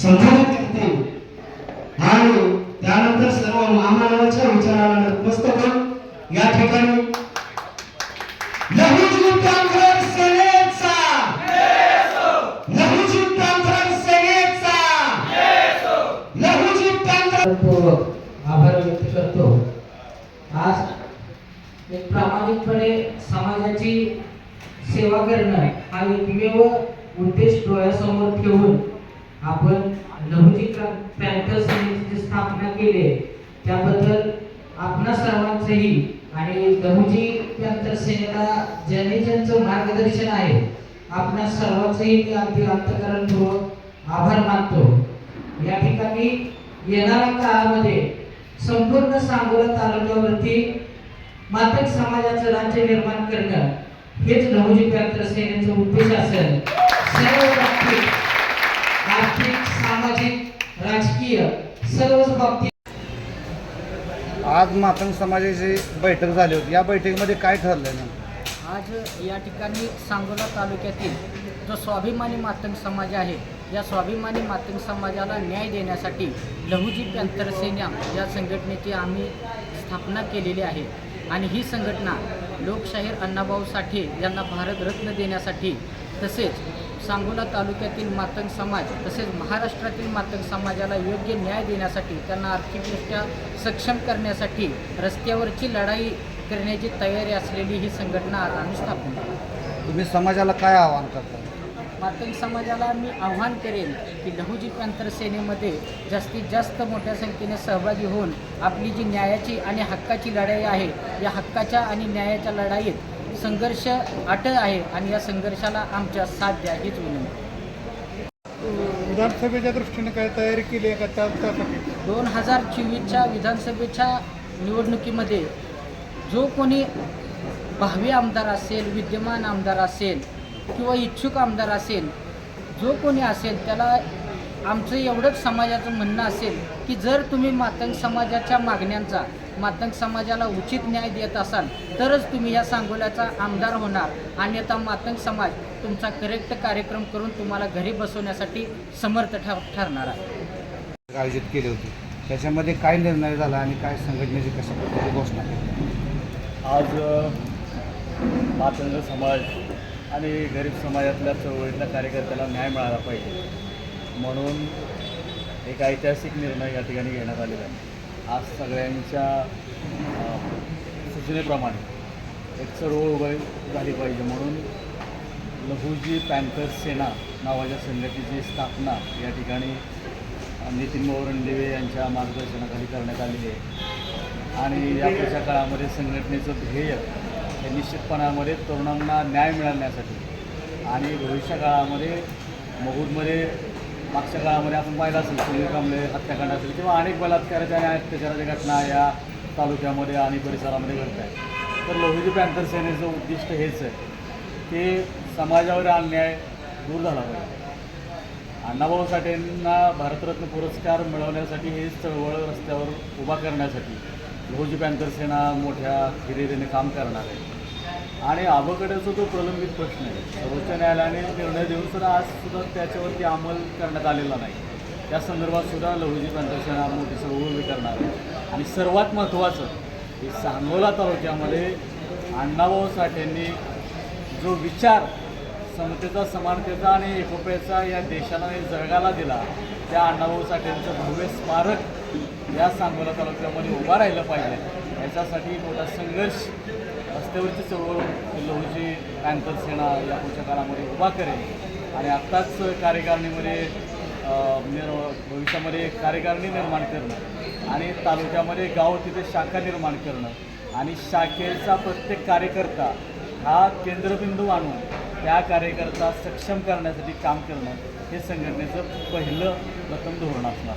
संबोधित करते. आणि त्यानंतर सर्व महामानवाच्या विचाराला नतमस्तक या ठिकाणी आभार व्यक्त करतो. आज एक प्रामाणिकपणे समाजाची सेवा करणं हा एकमेव उद्देश डोळ्यासमोर ठेवून आपण लहुजी पॅन्थर समितीची स्थापना केली आहे, त्याबद्दल आपणा सर्वांचंही आणि लहुजी पॅन्थर सेनेला ज्यांनी ज्यांचं मार्गदर्शन आहे आपणा सर्वांचंही मी अगदी अंतकरणपूर्वक आभार मानतो. या ठिकाणी येणाऱ्या काळामध्ये संपूर्ण सांगोला तालुक्यावरती मातक समाजाचं राज्य निर्माण करणं हेच लहुजी पॅन्थर सेनेचं उद्देश असेल. सर्वच बाबतीत. आज मातंग समाजाची बैठक झाली होती. या बैठकीमध्ये काय ठरलं नेमकं? आज या ठिकाणी सांगोला तालुक्यातील जो स्वाभिमानी मातंग समाज आहे या स्वाभिमानी मातंग समाजाला न्याय देण्यासाठी लहुजी सेना या संघटनेची आम्ही स्थापना केलेली आहे. आणि ही संघटना लोकशाहीर अण्णाभाऊ साठे यांना भारतरत्न देण्यासाठी तसेच सांगोला तालुक्यातील मातंग समाज तसेच महाराष्ट्रातील मातंग समाजाला योग्य न्याय देण्यासाठी त्यांना आर्थिकदृष्ट्या सक्षम करण्यासाठी रस्त्यावरची लढाई करण्याची तयारी असलेली ही संघटना आज आम्ही स्थापन तुम्ही समाजाला काय आवाहन करता? मातंग समाजाला मी आव्हान करेन की लहुजी पॅन्थर सेनेमध्ये जास्तीत जास्त मोठ्या संख्येने सहभागी होऊन आपली जी न्यायाची आणि हक्काची लढाई आहे या हक्काच्या आणि न्यायाच्या लढाईत संघर्ष अटळ आहे आणि या संघर्षाला आमच्या साथ द्या हीच विनंती. विधानसभेच्या दृष्टीने काय तयारी केली आहे का? त्या त्यासाठी? दोन हजार चोवीसच्या विधानसभेच्या निवडणुकीमध्ये जो कोणी भावी आमदार असेल विद्यमान आमदार असेल किंवा इच्छुक आमदार असेल जो कोणी असेल त्याला आमचं एवढंच समाजाचं म्हणणं असेल की जर तुम्ही मातंग समाजाच्या मागण्यांचा मातंग समाजाला उचित न्याय देत असाल तरच तुम्ही या सांगोल्याचा आमदार होणार. अन्यथा मातंग समाज तुमचा करेक्ट कार्यक्रम करून तुम्हाला घरी बसवण्यासाठी समर्थ ठर ठरणार आहे. आयोजित केली होती. त्याच्यामध्ये काय निर्णय झाला आणि काय संघटनेची कशा प्रकारे घोषणा केली? आज मातंग समाज आणि गरीब समाजातल्या चळवळीतल्या कार्यकर्त्याला न्याय मिळाला पाहिजे. म्हणून एक ऐतिहासिक निर्णय या ठिकाणी घेण्यात आलेला आहे. आज सगळ्यांच्या सूचनेप्रमाणे एक चळवळ उभी झाली पाहिजे म्हणून लघुजी पॅन्थर सेना नावाच्या संघटनेची स्थापना या ठिकाणी नितीन मोहरण रणदिवे यांच्या मार्गदर्शनाखाली करण्यात आलेली आहे. आणि या पुढच्या काळामध्ये संघटनेचं ध्येय हे निश्चितपणामध्ये तरुणांना न्याय मिळवण्यासाठी आणि भविष्य काळामध्ये मगूदमध्ये मागच्या काळामध्ये आपण पाहिलं असेल सुनील कांबळे हत्याकांड असेल किंवा अनेक बलात्काराच्या आणि अत्याचाराच्या घटना या तालुक्यामध्ये आणि परिसरामध्ये घडत आहेत. तर लोहिजी पॅन्थर सेनेचं उद्दिष्ट हेच आहे की समाजावर अन्याय दूर झाला पाहिजे. अण्णाभाऊ साठेंना भारतरत्न पुरस्कार मिळवण्यासाठी हे चळवळ रस्त्यावर उभा करण्यासाठी लोहजी पॅन्थर सेना मोठ्या हिरिरीने काम करणार आहे. आणि आबकडचा तो प्रलंबित प्रश्न आहे. सर्वोच्च न्यायालयाने निर्णय देऊन सुद्धा आज सुद्धा त्याच्यावरती अंमल करण्यात आलेला नाही. त्या संदर्भात सुद्धा लहुजी पॅन्थर मोठी चळवळ उभी करणार आहे आणि सर्वात महत्त्वाचं की सांगोला तालुक्यामध्ये अण्णाभाऊ साठेंनी जो विचार समतेचा समानतेचा आणि एकोप्याचा या देशाला आणि जगाला दिला त्या अण्णाभाऊ साठेंचं भव्य स्मारक या सांगोला तालुक्यामध्ये उभा राहिलं पाहिजे. याच्यासाठी मोठा संघर्ष रस्त्यावरची चळवळ लोहची म्हणजे पॅन्थर सेना या पुढच्या काळामध्ये उभा करेल. आणि आत्ताच कार्यकारिणीमध्ये अ, भविष्यामध्ये कार्यकारिणी निर्माण करणं आणि तालुक्यामध्ये गाव तिथे शाखा निर्माण करणं आणि शाखेचा प्रत्येक कार्यकर्ता हा केंद्रबिंदू आणून त्या कार्यकर्ता सक्षम करण्यासाठी काम करणं हे संघटनेचं पहिलं प्रथम धोरण असणार.